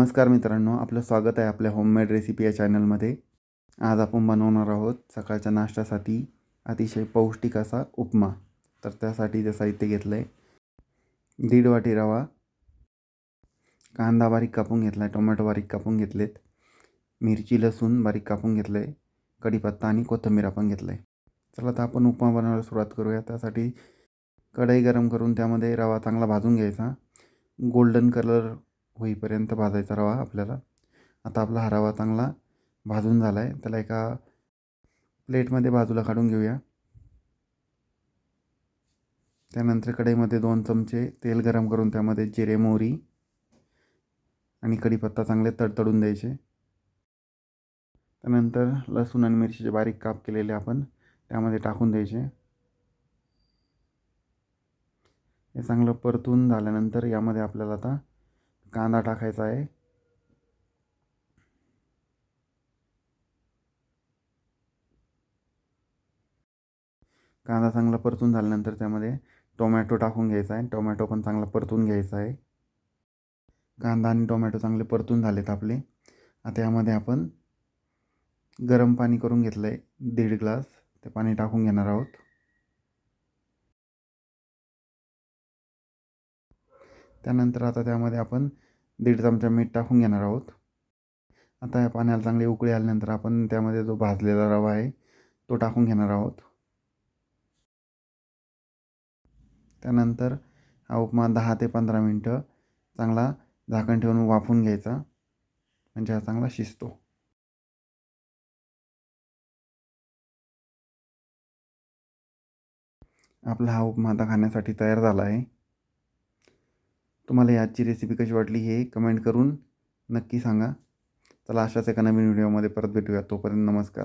नमस्कार मित्रांनो आपलं स्वागत आहे आपल्या होममेड रेसिपी या चॅनलमध्ये आज आपण बनवणार आहोत सकाळच्या नाश्त्यासाठी अतिशय पौष्टिक असा उपमा. तर त्यासाठी ते साहित्य घेतलं आहे दीड वाटी रवा कांदा बारीक कापून घेतला आहे टोमॅटो बारीक कापून घेतलेत मिरची लसूण बारीक कापून घेतलं आहे कढीपत्ता आणि कोथिंबीर आपण घेतलं आहे चला तर आपण उपमा बनवायला सुरुवात करूया. त्यासाठी कढई गरम करून त्यामध्ये रवा चांगला भाजून घ्यायचा. गोल्डन कलर होईपर्यंत भाजायचा रवा आपल्याला. आता आपला हा रवा चांगला भाजून झाला आहे त्याला एका प्लेटमध्ये बाजूला काढून घेऊया. त्यानंतर कढईमध्ये दोन चमचे तेल गरम करून त्यामध्ये जिरे मोहरी आणि कढीपत्ता चांगले तडतडून द्यायचे. त्यानंतर लसूण आणि मिरचीचे बारीक काप केलेले आपण त्यामध्ये टाकून द्यायचे. हे चांगलं परतून झाल्यानंतर यामध्ये आपल्याला आता कांदा टाकायचा आहे. कांदा चांगला परतून झाल्यानंतर त्यामध्ये टोमॅटो टाकून घ्यायचा आहे. टोमॅटो पण चांगला परतून घ्यायचा आहे. कांदा आणि टोमॅटो चांगले परतून झालेत आपले. आता यामध्ये आपण गरम पाणी करून घेतलं आहे दीड ग्लास. ते पाणी टाकून घेणार आहोत. त्यानंतर आता त्यामध्ये आपण दीड चमचा मीठ टाकून घेणार आहोत. आता या पाण्याला चांगली उकळी आल्यानंतर आपण त्यामध्ये जो भाजलेला रवा आहे तो टाकून घेणार आहोत. त्यानंतर हा उपमा दहा ते पंधरा मिनटं चांगला झाकण ठेवून वाफून घ्यायचा. म्हणजे हा चांगला शिजतो. आपला हा उपमा आता खाण्यासाठी तयार झाला आहे. तुम्हाला याची रेसिपी कशी वाटली हे कमेंट करून नक्की सांगा. चला अशाच एका नवीन व्हिडिओमध्ये परत भेटूया. तोपर्यंत नमस्कार.